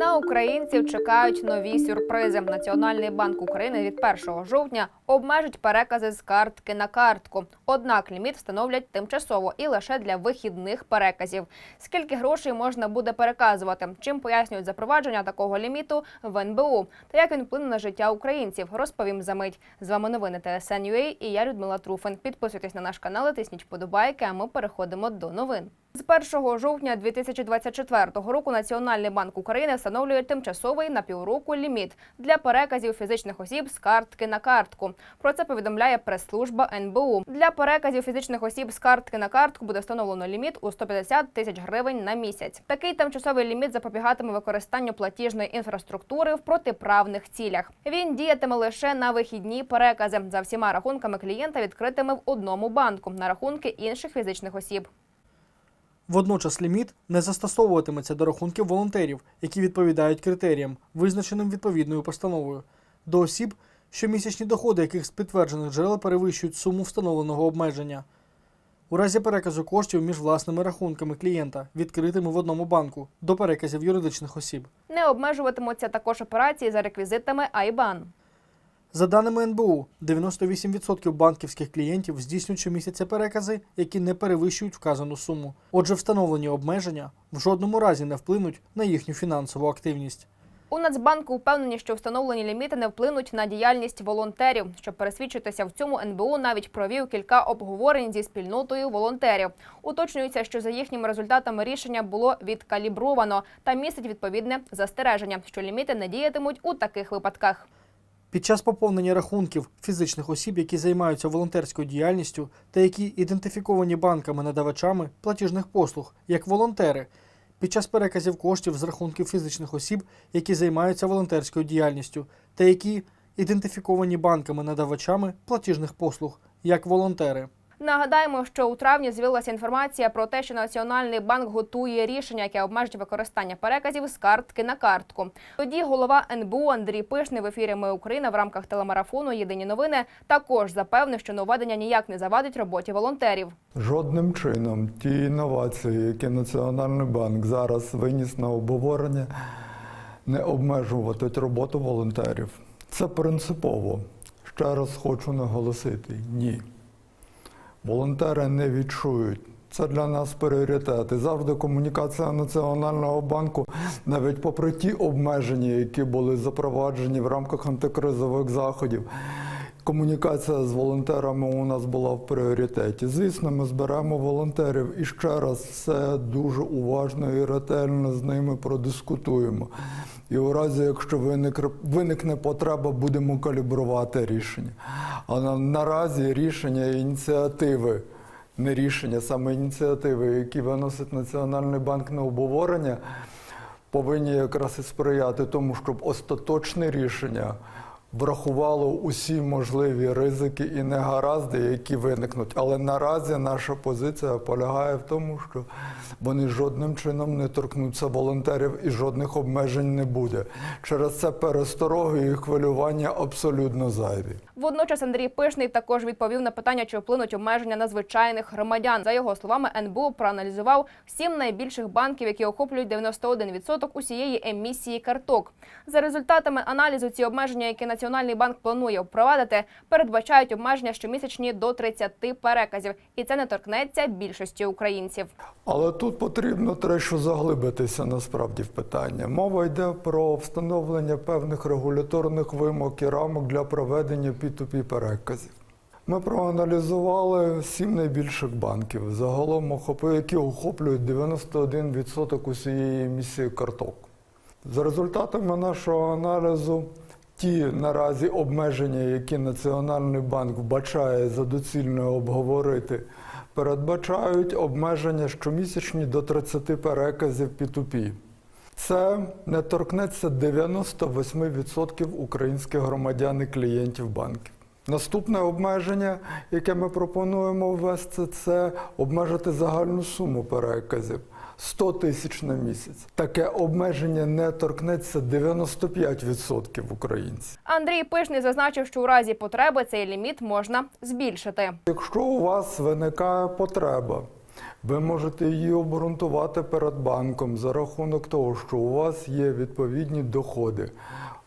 На українців чекають нові сюрпризи. Національний банк України від 1 жовтня обмежить перекази з картки на картку. Однак ліміт встановлять тимчасово і лише для вихідних переказів. Скільки грошей можна буде переказувати? Чим пояснюють запровадження такого ліміту в НБУ та як він вплине на життя українців? Розповім за мить. З вами новини ТСН.UA і я Людмила Труфин. Підписуйтесь на наш канал, і тисніть вподобайки. А ми переходимо до новин. З 1 жовтня 2024 року Національний банк України встановлює тимчасовий на півроку ліміт для переказів фізичних осіб з картки на картку. Про це повідомляє прес-служба НБУ. Для переказів фізичних осіб з картки на картку буде встановлено ліміт у 150 тисяч гривень на місяць. Такий тимчасовий ліміт запобігатиме використанню платіжної інфраструктури в протиправних цілях. Він діятиме лише на вихідні перекази за всіма рахунками клієнта, відкритими в одному банку на рахунки інших фізичних осіб. Водночас ліміт не застосовуватиметься до рахунків волонтерів, які відповідають критеріям, визначеним відповідною постановою, до осіб, щомісячні доходи яких з підтверджених джерел перевищують суму встановленого обмеження. У разі переказу коштів між власними рахунками клієнта, відкритими в одному банку, до переказів юридичних осіб. Не обмежуватимуться також операції за реквізитами IBAN. За даними НБУ, 98% банківських клієнтів здійснюють щомісяця перекази, які не перевищують вказану суму. Отже, встановлені обмеження в жодному разі не вплинуть на їхню фінансову активність. У Нацбанку впевнені, що встановлені ліміти не вплинуть на діяльність волонтерів. Щоб пересвідчитися в цьому, НБУ навіть провів кілька обговорень зі спільнотою волонтерів. Уточнюється, що за їхніми результатами рішення було відкалібровано та містить відповідне застереження, що ліміти не діятимуть у таких випадках. Під час поповнення рахунків фізичних осіб, які займаються волонтерською діяльністю та які ідентифіковані банками-надавачами платіжних послуг, як волонтери, під час переказів коштів з рахунків фізичних осіб, які займаються волонтерською діяльністю, та які ідентифіковані банками-надавачами платіжних послуг, як волонтери. Нагадаємо, що у травні з'явилася інформація про те, що Національний банк готує рішення, яке обмежить використання переказів з картки на картку. Тоді голова НБУ Андрій Пишний в ефірі Ми Україна в рамках телемарафону Єдині новини також запевнив, що нововведення ніяк не завадить роботі волонтерів. Жодним чином ті інновації, які Національний банк зараз виніс на обговорення, не обмежуватимуть роботу волонтерів. Це принципово. Ще раз хочу наголосити: ні. Волонтери не відчують. Це для нас пріоритет. І завжди комунікація Національного банку, навіть попри ті обмеження, які були запроваджені в рамках антикризових заходів, комунікація з волонтерами у нас була в пріоритеті. Звісно, ми зберемо волонтерів і ще раз все дуже уважно і ретельно з ними продискутуємо. І у разі, якщо виникне, потреба, будемо калібрувати рішення. А наразі рішення ініціативи, не рішення, саме ініціативи, які виносить Національний банк на обговорення, повинні якраз і сприяти тому, щоб остаточне рішення врахувало усі можливі ризики і негаразди, які виникнуть. Але наразі наша позиція полягає в тому, що вони жодним чином не торкнуться волонтерів і жодних обмежень не буде. Через це перестороги і хвилювання абсолютно зайві. Водночас Андрій Пишний також відповів на питання, чи вплинуть обмеження на звичайних громадян. За його словами, НБУ проаналізував сім найбільших банків, які охоплюють 91% усієї емісії карток. За результатами аналізу, ці обмеження, які Національний банк планує впровадити, передбачають обмеження щомісячні до 30 переказів, і це не торкнеться більшості українців. Але тут потрібно трохи заглибитися насправді в питання. Мова йде про встановлення певних регуляторних вимог і рамок для проведення P2P переказів. Ми проаналізували сім найбільших банків, загалом які охоплюють 91% усієї емісії карток. За результатами нашого аналізу, ті наразі обмеження, які Національний банк вбачає за доцільне обговорити, передбачають обмеження щомісячні до 30 переказів P2P. Це не торкнеться 98% українських громадян і клієнтів банків. Наступне обмеження, яке ми пропонуємо ввести, це обмежити загальну суму переказів 100 тисяч на місяць. Таке обмеження не торкнеться 95% українців. Андрій Пишний зазначив, що у разі потреби цей ліміт можна збільшити. Якщо у вас виникає потреба Ви можете її обґрунтувати перед банком за рахунок того, що у вас є відповідні доходи.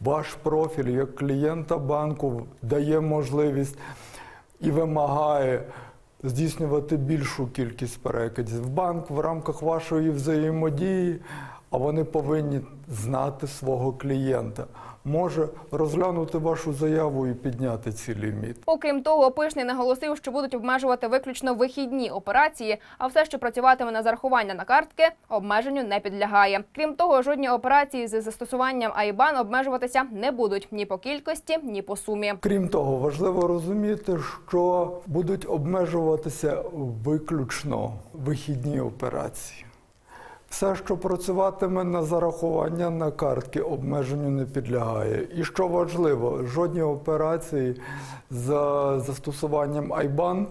Ваш профіль як клієнта банку дає можливість і вимагає здійснювати більшу кількість перекидів в банк в рамках вашої взаємодії, а вони повинні знати свого клієнта. Може розглянути вашу заяву і підняти ці ліміт. Окрім того, Пишний наголосив, що будуть обмежувати виключно вихідні операції, а все, що працюватиме на зарахування на картки, обмеженню не підлягає. Крім того, жодні операції з застосуванням IBAN обмежуватися не будуть ні по кількості, ні по сумі. Крім того, важливо розуміти, що будуть обмежуватися виключно вихідні операції. Все, що працюватиме на зарахування на картки, обмеженню не підлягає. І що важливо, жодні операції з застосуванням IBAN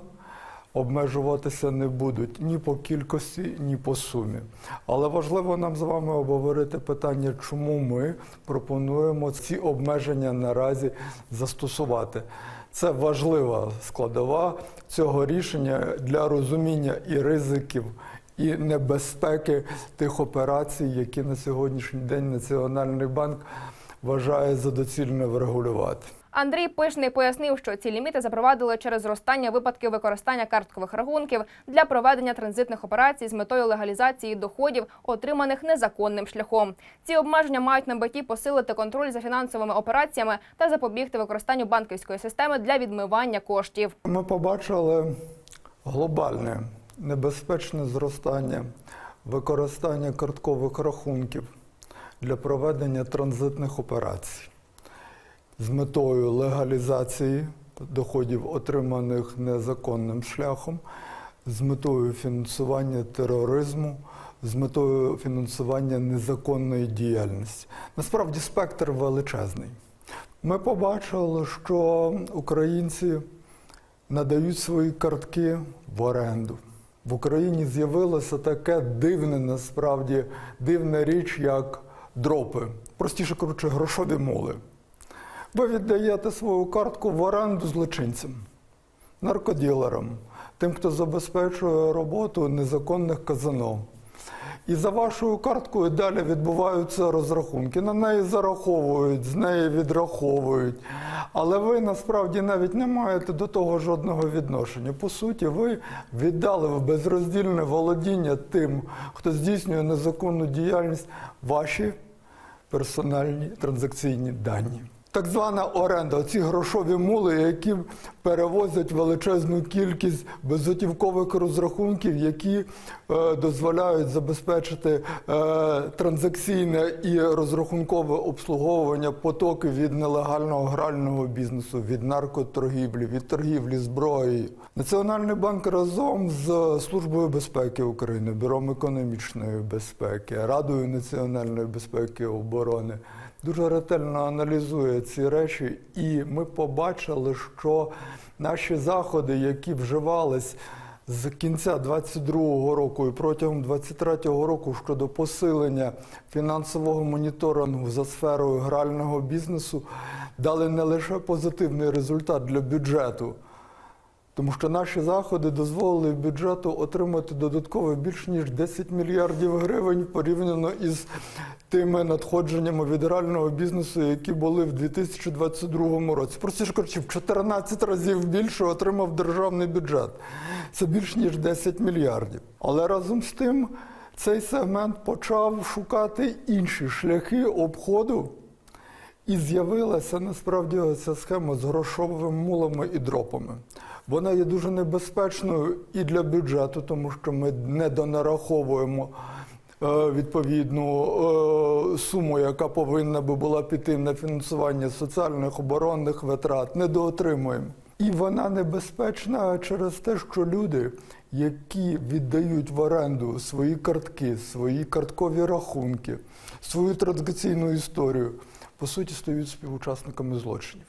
обмежуватися не будуть ні по кількості, ні по сумі. Але важливо нам з вами обговорити питання, чому ми пропонуємо ці обмеження наразі застосувати. Це важлива складова цього рішення для розуміння і ризиків, і небезпеки тих операцій, які на сьогоднішній день Національний банк вважає за доцільне врегулювати. Андрій Пишний пояснив, що ці ліміти запровадили через зростання випадків використання карткових рахунків для проведення транзитних операцій з метою легалізації доходів, отриманих незаконним шляхом. Ці обмеження мають на меті посилити контроль за фінансовими операціями та запобігти використанню банківської системи для відмивання коштів. Ми побачили глобальне небезпечне зростання використання карткових рахунків для проведення транзитних операцій з метою легалізації доходів, отриманих незаконним шляхом, з метою фінансування тероризму, з метою фінансування незаконної діяльності. Насправді спектр величезний. Ми побачили, що українці надають свої картки в оренду. В Україні з'явилося таке дивне, насправді дивна річ, як дропи. Простіше коротше, грошові моли. Ви віддаєте свою картку в оренду злочинцям, наркоділерам, тим, хто забезпечує роботу незаконних казино. І за вашою карткою далі відбуваються розрахунки. На неї зараховують, з неї відраховують. Але ви насправді навіть не маєте до того жодного відношення. По суті, ви віддали в безроздільне володіння тим, хто здійснює незаконну діяльність, ваші персональні транзакційні дані. Так звана оренда, ці грошові мули, які перевозять величезну кількість безготівкових розрахунків, які е, дозволяють забезпечити е, транзакційне і розрахункове обслуговування потоків від нелегального грального бізнесу, від наркоторгівлі, від торгівлі зброєю. Національний банк разом з Службою безпеки України, Бюром економічної безпеки, Радою національної безпеки і оборони дуже ретельно аналізує ці речі, і ми побачили, що наші заходи, які вживались з кінця 22-го року і протягом 23-го року щодо посилення фінансового моніторингу за сферою грального бізнесу, дали не лише позитивний результат для бюджету. Тому що наші заходи дозволили бюджету отримати додатково більш ніж 10 мільярдів гривень порівняно із тими надходженнями від реального бізнесу, які були в 2022 році. Простіше кажучи, в 14 разів більше отримав державний бюджет. Це більш ніж 10 мільярдів. Але разом з тим цей сегмент почав шукати інші шляхи обходу. І з'явилася насправді ця схема з грошовими мулами і дропами. Вона є дуже небезпечною і для бюджету, тому що ми не донараховуємо е, відповідну е, суму, яка повинна би була піти на фінансування соціальних оборонних витрат, не доотримуємо. І вона небезпечна через те, що люди, які віддають в оренду свої картки, свої карткові рахунки, свою транзакційну історію, по суті, стають співучасниками злочинів.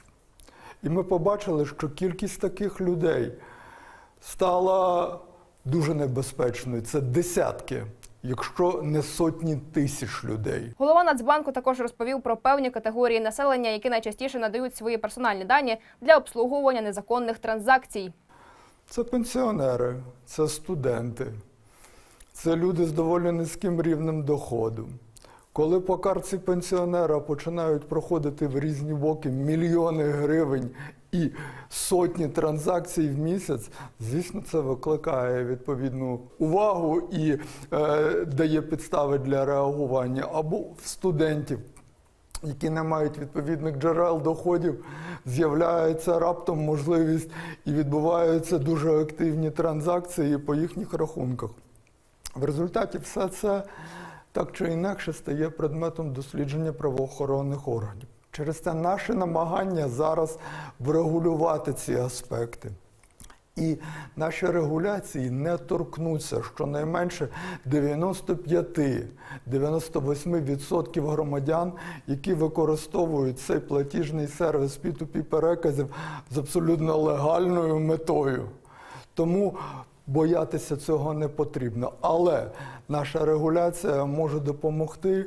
І ми побачили, що кількість таких людей стала дуже небезпечною. Це десятки, якщо не сотні тисяч людей. Голова Нацбанку також розповів про певні категорії населення, які найчастіше надають свої персональні дані для обслуговування незаконних транзакцій. Це пенсіонери, це студенти, Це люди з доволі низьким рівнем доходу. Коли по картці пенсіонера починають проходити в різні боки мільйони гривень і сотні транзакцій в місяць, звісно, це викликає відповідну увагу і е, дає підстави для реагування або в студентів. Які не мають відповідних джерел доходів, з'являється раптом можливість і відбуваються дуже активні транзакції по їхніх рахунках. В результаті все це так чи інакше стає предметом дослідження правоохоронних органів. Через це наше намагання зараз врегулювати ці аспекти. І наші регуляції не торкнуться щонайменше 95-98% громадян, які використовують цей платіжний сервіс P2P переказів з абсолютно легальною метою. Тому боятися цього не потрібно. Але наша регуляція може допомогти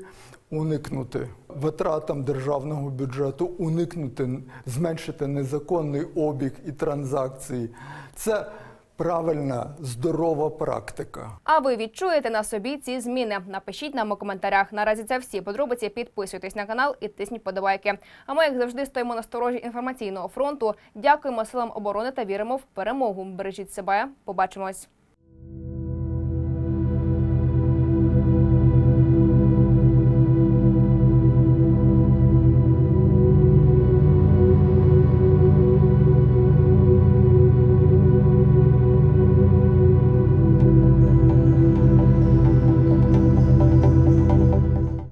уникнути витратам державного бюджету, уникнути, зменшити незаконний обіг і транзакції. Це правильна, здорова практика. А ви відчуєте на собі ці зміни? Напишіть нам у коментарях. Наразі це всі подробиці. Підписуйтесь на канал і тисніть подобайки. А ми, як завжди, стоїмо на сторожі інформаційного фронту. Дякуємо силам оборони та віримо в перемогу. Бережіть себе. Побачимось.